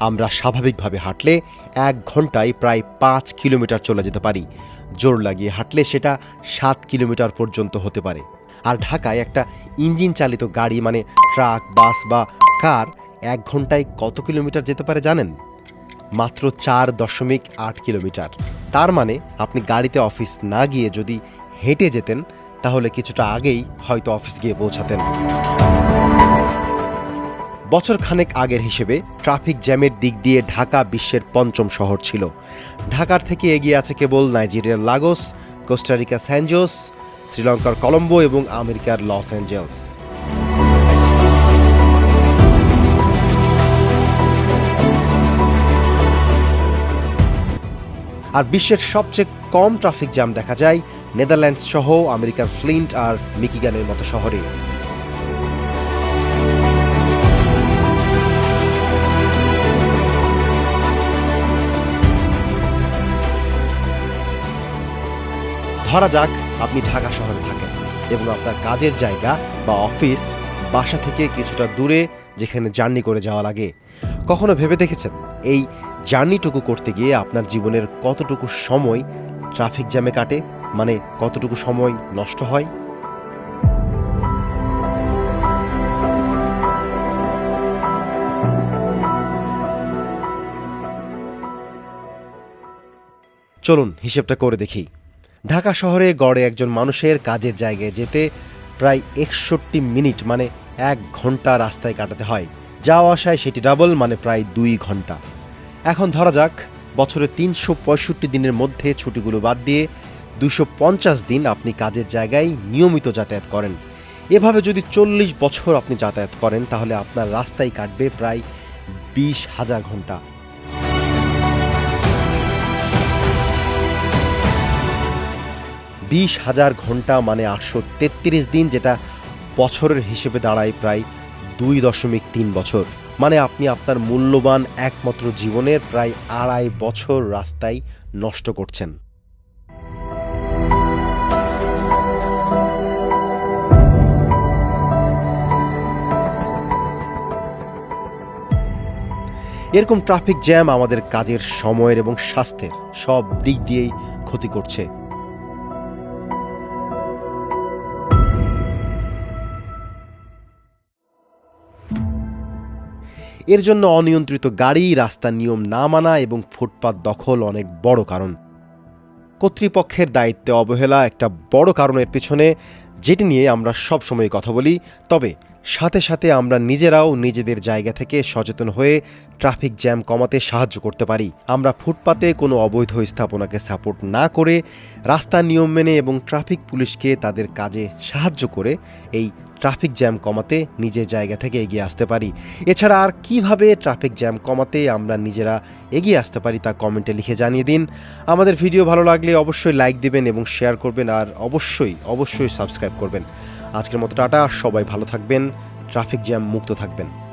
আমরা স্বাভাবিকভাবে হাঁটলে এক ঘন্টায় প্রায় পাঁচ কিলোমিটার চলে যেতে পারি। জোর লাগিয়ে হাঁটলে সেটা সাত কিলোমিটার পর্যন্ত হতে পারে। আর ঢাকায় একটা ইঞ্জিন চালিত গাড়ি মানে ট্রাক, বাস বা কার এক ঘন্টায় কত কিলোমিটার যেতে পারে জানেন? মাত্র চার দশমিক আট কিলোমিটার। তার মানে আপনি গাড়িতে অফিস না গিয়ে যদি হেঁটে যেতেন, তাহলে কিছুটা আগেই হয়তো অফিস গিয়ে পৌঁছাতেন। বছর খানেক আগের হিসেবে ট্রাফিক জ্যামের দিক দিয়ে ঢাকা বিশ্বের পঞ্চম শহর ছিল। ঢাকার থেকে এগিয়ে আছে কেবল নাইজেরিয়ার লাগোস কোস্টারিকা স্যানজোস শ্রীলঙ্কার কলম্বো এবং আমেরিকার লস অ্যাঞ্জেলস। আর বিশ্বের সবচেয়ে কম ট্রাফিক জ্যাম দেখা যায় নেদারল্যান্ডস সহ আমেরিকার ফ্লিন্ট আর মিকিগানের মতো শহরে। ধরা যাক, আপনি ঢাকা শহরে থাকেন এবং আপনার কাজের জায়গা বা অফিস বাসা থেকে কিছুটা দূরে যেখানে জার্নি করে যাওয়া লাগে। কখনো ভেবে দেখেছেন? এই জার্নিটুকু করতে গিয়ে আপনার জীবনের কতটুকু সময় ট্রাফিক জ্যামে কাটে? মানে কতটুকু সময় নষ্ট হয়? চলুন, হিসেবটা করে দেখি। ঢাকা শহরে গড়ে একজন মানুষের কাজের জায়গায় যেতে প্রায় একষট্টি মিনিট মানে এক ঘণ্টা রাস্তায় কাটাতে হয়। যাওয়া আসায় সেটি ডাবল মানে প্রায় দুই ঘণ্টা। এখন ধরা যাক, বছরে তিনশো পঁয়ষট্টি দিনের মধ্যে ছুটিগুলো বাদ দিয়ে দুশো পঞ্চাশ দিন আপনি কাজের জায়গায় নিয়মিত যাতায়াত করেন। এভাবে যদি চল্লিশ বছর আপনি যাতায়াত করেন, তাহলে আপনার রাস্তায় কাটবে প্রায় বিশ হাজার ঘণ্টা। বিশ হাজার ঘণ্টা মানে আটশো তেত্রিশ দিন, যেটা বছরের হিসেবে দাঁড়ায় প্রায় দুই দশমিক তিন বছর। মানে আপনি আপনার মূল্যবান একমাত্র জীবনের প্রায় আড়াই বছর রাস্তায় নষ্ট করছেন। এরকম ট্রাফিক জ্যাম আমাদের কাজের সময়ের এবং স্বাস্থ্যের সব দিক দিয়েই ক্ষতি করছে। এর জন্য অনিয়ন্ত্রিত গাড়ি, রাস্তার নিয়ম না মানা এবং ফুটপাত দখল অনেক বড় কারণ। কর্তৃপক্ষের দায়িত্বে অবহেলা একটা বড় কারণের পেছনে, যেটি নিয়ে আমরা সবসময় কথা বলি। তবে সাথে সাথে আমরা নিজেরাও নিজেদের জায়গা থেকে সচেতন হয়ে ট্রাফিক জ্যাম কমাতে সাহায্য করতে পারি। আমরা ফুটপাতে কোনো অবৈধ স্থাপনাকে সাপোর্ট না করে রাস্তার নিয়ম মেনে এবং ট্রাফিক পুলিশকে তাদের কাজে সাহায্য করে এই ট্রাফিক জ্যাম কমাতে নিজের জায়গা থেকে এগিয়ে আসতে পারি। এছাড়া আর কীভাবে ট্রাফিক জ্যাম কমাতে আমরা নিজেরা এগিয়ে আসতে পারি তা কমেন্টে লিখে জানিয়ে দিন। আমাদের ভিডিও ভালো লাগলে অবশ্যই লাইক দিবেন এবং শেয়ার করবেন আর অবশ্যই অবশ্যই সাবস্ক্রাইব করবেন। আজকের মতো টাটা সবাই ভালো থাকবেন ট্রাফিক জ্যাম মুক্ত থাকবেন।